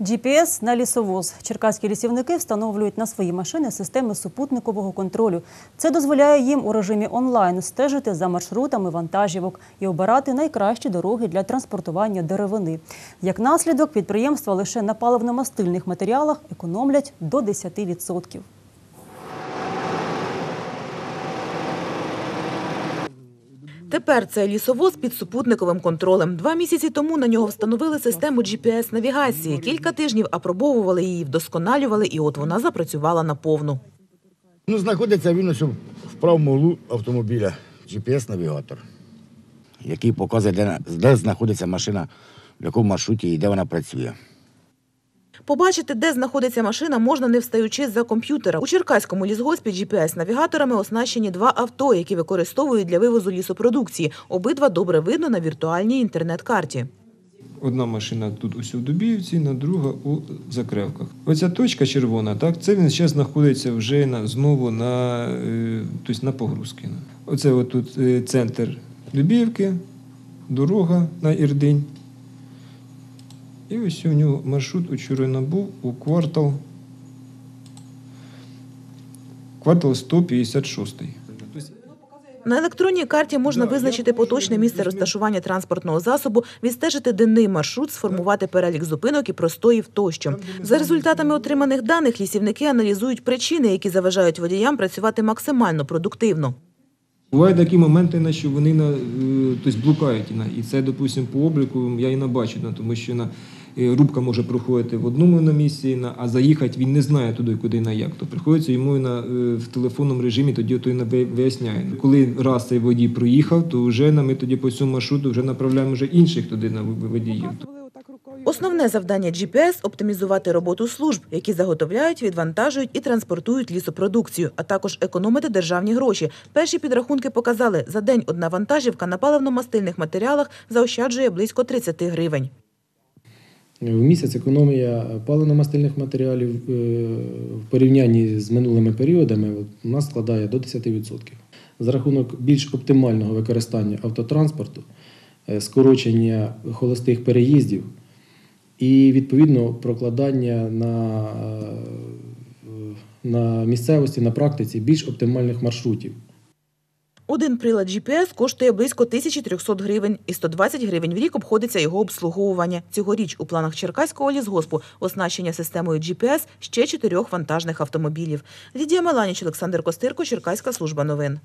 GPS на лісовоз. Черкаські лісівники встановлюють на свої машини системи супутникового контролю. Це дозволяє їм у режимі онлайн стежити за маршрутами вантажівок і обирати найкращі дороги для транспортування деревини. Як наслідок, підприємства лише на паливно-мастильних матеріалах економлять до 10%. Тепер це лісовоз під супутниковим контролем. Два місяці тому на нього встановили систему GPS-навігації. Кілька тижнів апробовували її, вдосконалювали, і от вона запрацювала наповну. Ну, знаходиться він ось в правому углу автомобіля GPS-навігатор, який показує, де, де знаходиться машина, в якому маршруті і де вона працює. Побачити, де знаходиться машина, можна не встаючи за комп'ютера. У Черкаському лісгоспі GPS-навігаторами оснащені два авто, які використовують для вивозу лісопродукції. Обидва добре видно на віртуальній інтернет-карті. Одна машина тут ось у Дубіївці, на друга у Закревках. Оця точка червона, так, це він зараз знаходиться вже на, знову на, е, тобто на погрузки. Оце от тут е, центр Дубіївки, дорога на Ірдинь. І ось у нього маршрут учора був у квартал, квартал 156. На електронній карті можна визначити поточне місце розташування транспортного засобу, відстежити денний маршрут, сформувати перелік зупинок і простоїв тощо. За результатами отриманих даних лісівники аналізують причини, які заважають водіям працювати максимально продуктивно. Бувають такі моменти, на що вони на, е, тобто блукають. І це, допустимо, по обліку я і не бачу, тому що на, е, рубка може проходити в одному на місці, а заїхати він не знає туди, куди на як. То приходиться йому на, е, в телефонному режимі, тоді той на- виясняє. Коли раз цей водій проїхав, то вже на, ми тоді по цьому маршруту вже направляємо вже інших туди на водіїв. Основне завдання GPS – оптимізувати роботу служб, які заготовляють, відвантажують і транспортують лісопродукцію, а також економити державні гроші. Перші підрахунки показали, за день одна вантажівка на паливно-мастильних матеріалах заощаджує близько 30 гривень. В місяць економія паливно-мастильних матеріалів е, в порівнянні з минулими періодами у нас складає до 10%. За рахунок більш оптимального використання автотранспорту, е, скорочення холостих переїздів і відповідно прокладання на, е, на місцевості, на практиці більш оптимальних маршрутів. Один прилад GPS коштує близько 1300 гривень і 120 гривень в рік обходиться його обслуговування. Цьогоріч у планах Черкаського лісгоспу оснащення системою GPS ще чотирьох вантажних автомобілів. Лідія Маланіч, Олександр Костирко, Черкаська служба новин.